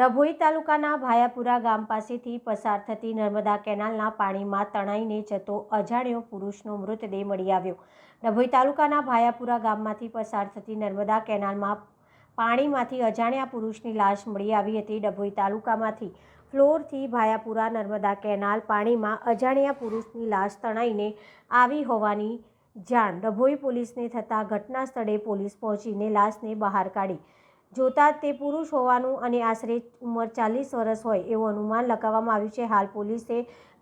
ડભોઈ તાલુકાના ભાયાપુરા ગામ પાસેથી પસાર થતી નર્મદા કેનાલના પાણીમાં તણાઈને જતો અજાણ્યો પુરુષનો મૃતદેહ મળી આવ્યો. ડભોઈ તાલુકાના ભાયાપુરા ગામમાંથી પસાર થતી નર્મદા કેનાલમાં પાણીમાંથી અજાણ્યા પુરુષની લાશ મળી આવી હતી. ડભોઈ તાલુકામાંથી ફ્લોરથી ભાયાપુરા નર્મદા કેનાલ પાણીમાં અજાણ્યા પુરુષની લાશ તણાઈને આવી હોવાની જાણ ડભોઈ પોલીસને થતાં ઘટના સ્થળે પોલીસ પહોંચીને લાશને બહાર કાઢી જોતા તે પુરુષ હોવાનું અને આશરે ઉંમર ચાલીસ વર્ષ હોય એવું અનુમાન લગાવવામાં આવ્યું છે. હાલ પોલીસે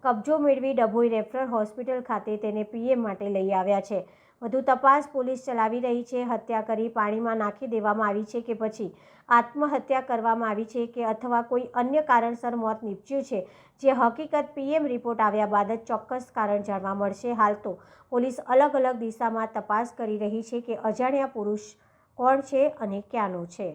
કબજો મેળવી ડભોઈ રેફરલ હોસ્પિટલ ખાતે તેને પીએમ માટે લઈ આવ્યા છે. વધુ તપાસ પોલીસ ચલાવી રહી છે. હત્યા કરી પાણીમાં નાખી દેવામાં આવી છે કે પછી આત્મહત્યા કરવામાં આવી છે કે અથવા કોઈ અન્ય કારણસર મોત નીપજ્યું છે, જે હકીકત પીએમ રિપોર્ટ આવ્યા બાદ જ ચોક્કસ કારણ જાણવા મળશે. હાલ તો પોલીસ અલગ અલગ દિશામાં તપાસ કરી રહી છે કે અજાણ્યા પુરુષ કોણ છે અને ક્યાંનો છે.